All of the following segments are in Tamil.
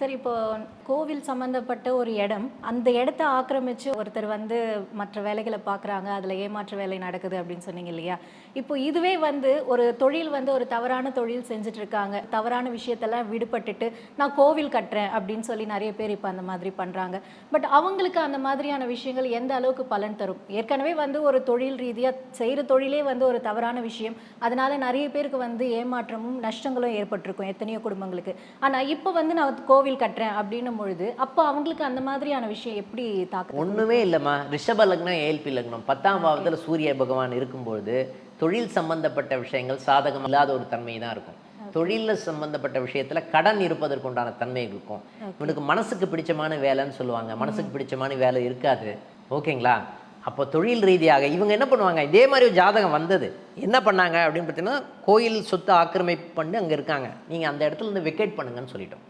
சரி இப்போ கோவில் சம்மந்தப்பட்ட ஒரு இடம் அந்த இடத்த ஆக்கிரமிச்சு ஒருத்தர் வந்து மற்ற வேலைகளை பார்க்குறாங்க அதில் ஏமாற்று வேலை நடக்குது அப்படின்னு சொன்னீங்க இல்லையா? இப்போ இதுவே வந்து ஒரு தொழில் வந்து ஒரு தவறான தொழில் செஞ்சுட்டு இருக்காங்க தவறான விஷயத்தெல்லாம் விடுபட்டுட்டு நான் கோவில் கட்டுறேன் அப்படின்னு சொல்லி நிறைய பேர் இப்போ அந்த மாதிரி பண்ணுறாங்க பட் அவங்களுக்கு அந்த மாதிரியான விஷயங்கள் எந்த அளவுக்கு பலன் தரும்? ஏற்கனவே வந்து ஒரு தொழில் ரீதியாக செய்கிற தொழிலே வந்து ஒரு தவறான விஷயம். அதனால நிறைய பேருக்கு வந்து ஏமாற்றமும் நஷ்டங்களும் ஏற்பட்டிருக்கும் எத்தனையோ குடும்பங்களுக்கு. ஆனால் இப்போ வந்து நான் கோவில் கட்டுறேன் அப்படின்னும் பொழுது அப்போ அவங்களுக்கு அந்த மாதிரியான விஷயம் எப்படி தாக்கு ஒண்ணுமே இல்லைம்மா. ரிஷப லக்னம் ஏல்பி லக்னம். பத்தாம் பாவத்துல சூரிய பகவான் இருக்கும்பொழுது தொழில் சம்பந்தப்பட்ட விஷயங்கள் சாதகம் இல்லாத ஒரு தன்மை தான் இருக்கும். தொழில்ல சம்பந்தப்பட்ட விஷயத்துல கடன் இருப்பதற்குண்டான தன்மை இருக்கும். இவனுக்கு மனசுக்கு பிடிச்சமான வேலைன்னு சொல்லுவாங்க. மனசுக்கு பிடிச்சமான வேலை இருக்காது. ஓகேங்களா? அப்போ தொழில் ரீதியாக இவங்க என்ன பண்ணுவாங்க? இதே மாதிரி ஒரு ஜாதகம் வந்தது. என்ன பண்ணாங்க அப்படின்னு பார்த்தீங்கன்னா கோயில் சொத்து ஆக்கிரமிப்பு பண்ணி அங்கே இருக்காங்க. நீங்கள் அந்த இடத்துல இருந்து வெக்கேட் பண்ணுங்கன்னு சொல்லிட்டோம்.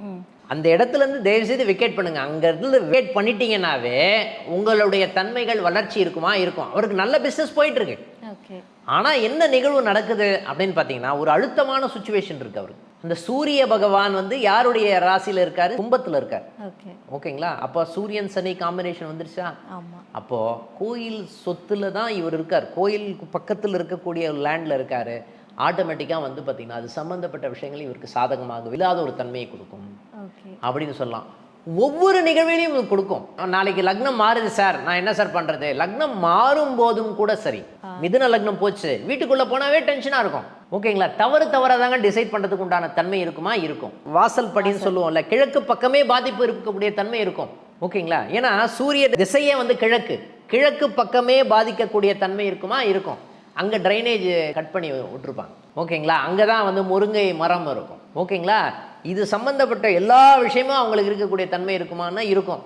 அந்த இடத்துல இருந்து தயவு செய்து விக்கெட் பண்ணுங்க. அங்க இருந்து விக்கெட் பண்ணிட்டீங்கன்னாவே உங்களுடைய தன்மைகள் வளர்ச்சி இருக்குமா? இருக்கும். அவருக்கு நல்ல பிசினஸ் போயிட்டு இருக்கு. ஓகே. ஆனா என்ன நிகழ்வு நடக்குது அப்படின்னு பார்த்தீங்கன்னா ஒரு அழுத்தமான சுச்சுவேஷன் இருக்கு அவருக்கு. அந்த சூரிய பகவான் வந்து யாருடைய ராசியில இருக்காரு? கும்பத்துல இருக்காரு. ஓகே. ஓகேங்களா? அப்போ சூரியன் சனி காம்பினேஷன் வந்துருச்சா? அப்போ கோயில் சொத்துல தான் இவர் இருக்கார். கோயிலுக்கு பக்கத்தில் இருக்கக்கூடிய லேண்டில் இருக்காரு. ஆட்டோமேட்டிக்காக வந்து பார்த்தீங்கன்னா அது சம்மந்தப்பட்ட விஷயங்கள் இவருக்கு சாதகமாக இல்லாத ஒரு தன்மையை கொடுக்கும். அப்படின்னு சொல்லலாம். ஒவ்வொரு நிகழ்விலையும் கொடுக்கும். நாளைக்கு லக்னம் மாறுது சார். நான் என்ன சார் பண்றது? லக்னம் மாறும் போதும் கூட சரி. மிதுன லக்னம் போச்சு. வீட்டுக்குள்ள போனாவே டென்ஷனா இருக்கும். ஓகேங்களா? தவறு தவறாதாங்க டிசைட் பண்றதுக்கு உண்டான தன்மை இருக்குமா? இருக்கும். வாசல் படின்னு சொல்லுவோம்ல கிழக்கு பக்கமே பாதிப்பு இருக்கக்கூடிய தன்மை இருக்கும். ஓகேங்களா? ஏன்னா சூரிய திசையே வந்து கிழக்கு. கிழக்கு பக்கமே பாதிக்கக்கூடிய தன்மை இருக்குமா? இருக்கும். அங்கே ட்ரைனேஜ் கட் பண்ணி விட்டுருப்பாங்க. ஓகேங்களா? அங்கே தான் வந்து முருங்கை மரம் இருக்கும். ஓகேங்களா? இது சம்மந்தப்பட்ட எல்லா விஷயமும் அவங்களுக்கு இருக்கக்கூடிய தன்மை இருக்குமான்னா இருக்கும்.